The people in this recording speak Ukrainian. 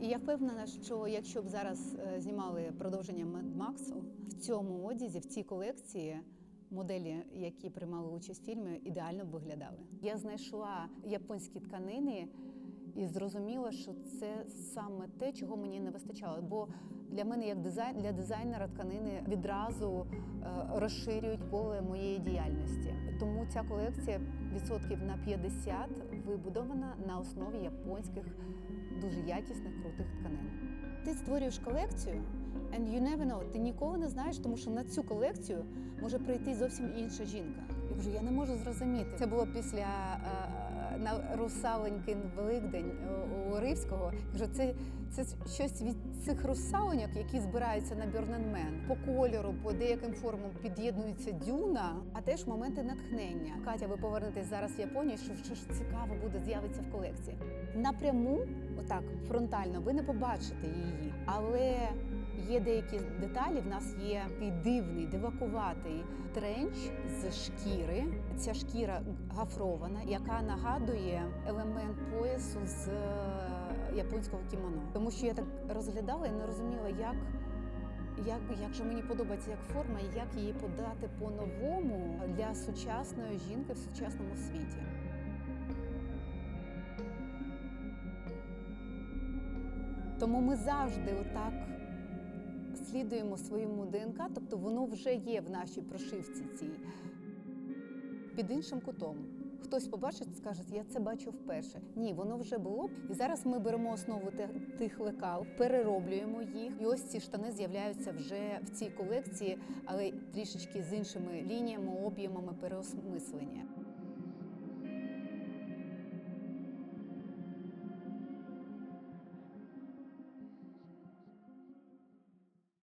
І я впевнена, що якщо б зараз е, знімали продовження Медмаксу, в цьому одязі, в цій колекції. Моделі, які приймали участь в фільмі, ідеально б виглядали. Я знайшла японські тканини і зрозуміла, що це саме те, чого мені не вистачало. Бо для мене, як дизайн, для дизайнера, тканини відразу е, розширюють поле моєї діяльності. Тому ця колекція відсотків на 50 вибудована на основі японських дуже якісних крутих тканин. Ти створюєш колекцію, and you never know, ти ніколи не знаєш, тому що на цю колекцію може прийти зовсім інша жінка. Кажу, я не можу зрозуміти. Це було після е, на русаленькин Великдень у- у Ривського. Кажу, це, це щось від цих русаленьок, які збираються на Бьорненмен. По кольору, по деяким формам під'єднується дюна, а теж моменти натхнення. Катя, ви повернетесь зараз в Японію, що, що ж цікаво буде з'явиться в колекції. Напряму, отак, фронтально, ви не побачите її, але. Є деякі деталі. В нас є дивний, дивакуватий тренч з шкіри. Ця шкіра гафрована, яка нагадує елемент поясу з е, японського кімоно. Тому що я так розглядала і не розуміла, як, як, як же мені подобається як форма, і як її подати по-новому для сучасної жінки в сучасному світі. Тому ми завжди отак слідуємо своєму ДНК, тобто воно вже є в нашій прошивці цій під іншим кутом. Хтось побачить, скаже, я це бачу вперше. Ні, воно вже було. І зараз ми беремо основу тих лекал, перероблюємо їх. І ось ці штани з'являються вже в цій колекції, але трішечки з іншими лініями, об'ємами переосмислення.